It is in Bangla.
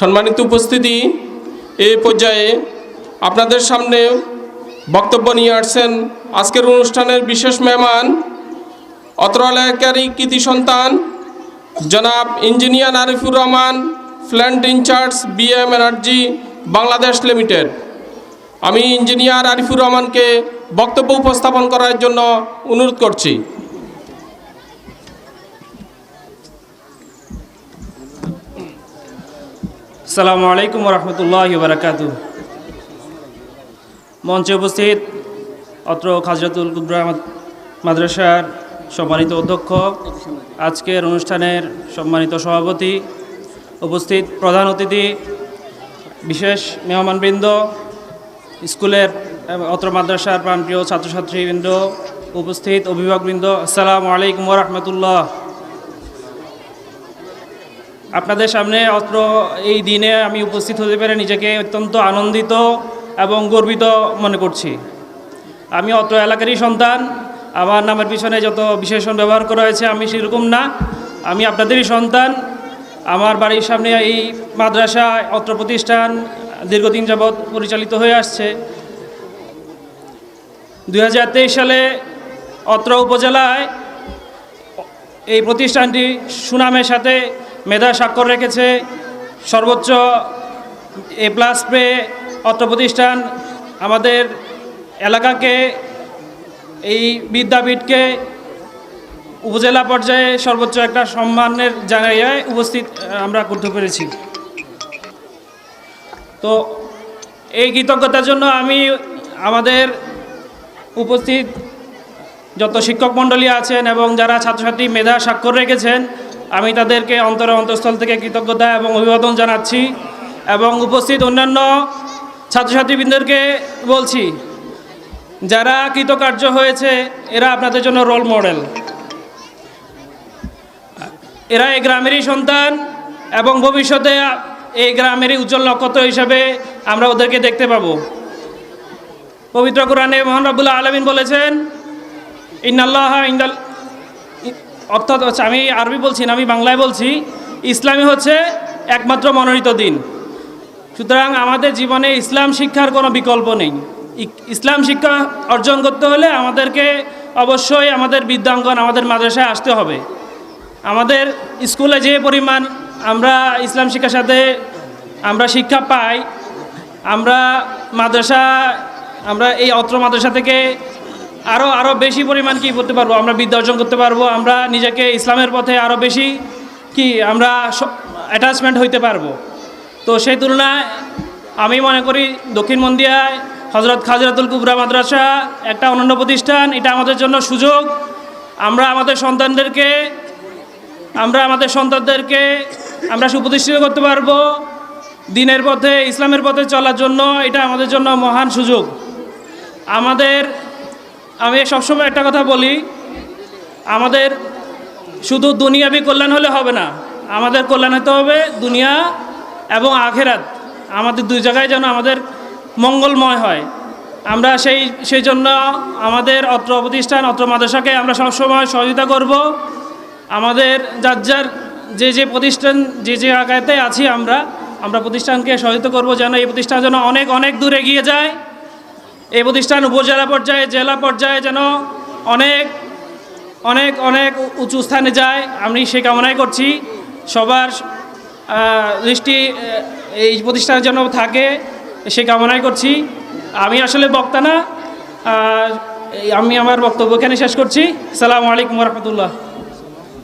সম্মানিত উপস্থিতি, এ পর্যায়ে আপনাদের সামনে বক্তব্য নিয়ে আসছেন আজকের অনুষ্ঠানের বিশেষ মেহমান অত্র কৃতি সন্তান, জনাব engineer Arifur Rahman, plant incharge B M energy Bangladesh limited. আমি ইঞ্জিনিয়ার আরিফুর রহমানকে বক্তব্য উপস্থাপন করার জন্য অনুরোধ করছি। সালামু আলাইকুম রহমতুল্লাহ বারাকাত মঞ্চে উপস্থিত অত্র খাজরাতুল কুবরা মাদ্রাসার সম্মানিত অধ্যক্ষ, আজকের অনুষ্ঠানের সম্মানিত সভাপতি, উপস্থিত প্রধান অতিথি, বিশেষ মেহমানবৃন্দ, স্কুলের অত্র মাদ্রাসার প্রাণপ্রিয় ছাত্রছাত্রীবৃন্দ, উপস্থিত অভিভাবকবৃন্দ, আসসালামু আলাইকুম রহমতুল্লাহ। আপনাদের সামনে অত্র এই দিনে আমি উপস্থিত হতে পেরে নিজেকে অত্যন্ত আনন্দিত এবং গর্বিত মনে করছি। আমি অত্র এলাকারই সন্তান, আমার নামের পিছনে যত বিশেষণ ব্যবহার করা হয়েছে আমি সেরকম না। আমি আপনাদেরই সন্তান, আমার বাড়ির সামনে এই মাদ্রাসা অত্র প্রতিষ্ঠান দীর্ঘদিন যাবৎ পরিচালিত হয়ে আসছে। দু হাজার তেইশ সালে অত্র উপজেলায় এই প্রতিষ্ঠানটি সুনামের সাথে মেধা স্বাক্ষর রেখেছে, সর্বোচ্চ এ প্লাস পেয়ে অত্র প্রতিষ্ঠান আমাদের এলাকাকে, এই বিদ্যাপীঠকে উপজেলা পর্যায়ে সর্বোচ্চ একটা সম্মানের জায়গায় উপস্থিত আমরা করতে পেরেছি তো এই কৃতজ্ঞতার জন্য আমি আমাদের উপস্থিত যত শিক্ষক মণ্ডলী আছেন এবং যারা ছাত্রছাত্রী মেধা স্বাক্ষর রেখেছেন আমি তাদেরকে অন্তর অন্তঃস্থল থেকে কৃতজ্ঞতা এবং অভিবাদন জানাচ্ছি এবং উপস্থিত অন্যান্য ছাত্রছাত্রীবৃন্দকে বলছি, যারা কৃতকার্য হয়েছে, এরা আপনাদের জন্য রোল মডেল এরা এই গ্রামেরই সন্তান এবং ভবিষ্যতে এই গ্রামেরই উজ্জ্বল নক্ষত্র হিসাবে আমরা ওদেরকে দেখতে পাবো। পবিত্র কোরআনে মোহান রাবুল্লাহ আলমিন বলেছেন, ইন্নাল্লাহ ইন্দাল অর্থাৎ হচ্ছে আমি আরবি বলছি না, আমি বাংলায় বলছি ইসলামী হচ্ছে একমাত্র মনোনীত দিন। সুতরাং আমাদের জীবনে ইসলাম শিক্ষার কোনো বিকল্প নেই। ইসলাম শিক্ষা অর্জন করতে হলে আমাদেরকে অবশ্যই আমাদের বিদ্যাঙ্গন আমাদের মাদ্রাসায় আসতে হবে। আমাদের স্কুলে যে পরিমাণ আমরা ইসলাম শিক্ষার সাথে আমরা শিক্ষা পাই, আমরা মাদ্রাসা, আমরা এই অত্র মাদ্রাসা থেকে আরও আরও বেশি পরিমাণ কি করতে পারব? আমরা বিদ্যা অর্জন করতে পারব, আমরা নিজেকে ইসলামের পথে আরও বেশি কি আমরা অ্যাটাচমেন্ট হইতে পারব। তো সেই তুলনায় আমি মনে করি দক্ষিণ মন্দিয়ায় হজরত খাজরাতুল কুবরা মাদ্রাসা একটা অনন্য প্রতিষ্ঠান, এটা আমাদের জন্য সুযোগ। আমরা আমাদের সন্তানদেরকে, আমরা আমাদের সন্তানদেরকে, আমরা সুপ্রতিষ্ঠিত করতে পারব দিনের পথে, ইসলামের পথে চলার জন্য, এটা আমাদের জন্য মহান সুযোগ। আমাদের আমি সবসময় একটা কথা বলি, আমাদের শুধু দুনিয়াবি কল্যাণ হলে হবে না, আমাদের কল্যাণ হতে হবে দুনিয়া এবং আখেরাত। আমাদের দুই জায়গায় যেন আমাদের মঙ্গলময় হয়। আমরা সেই সেই জন্য আমাদের অত্র প্রতিষ্ঠান, অত্র মাদ্রাসাকে আমরা সবসময় সহযোগিতা করব। আমাদের যার যার যে যে প্রতিষ্ঠান, যে যে জায়গাতে আছি আমরা আমরা প্রতিষ্ঠানকে সহযোগিতা করব যেন এই প্রতিষ্ঠান যেন অনেক অনেক দূর এগিয়ে যায়। এই প্রতিষ্ঠান উপজেলা পর্যায়ে, জেলা পর্যায়ে যেন অনেক অনেক অনেক উঁচু স্থানে যায়, আমি সে কামনাই করছি। সবার দৃষ্টি এই প্রতিষ্ঠানের জন্য থাকে সে কামনাই করছি। আমি আসলে বক্তা না আমি আমার বক্তব্য এখানে শেষ করছি। সালামু আলাইকুম রহমতুল্লাহ।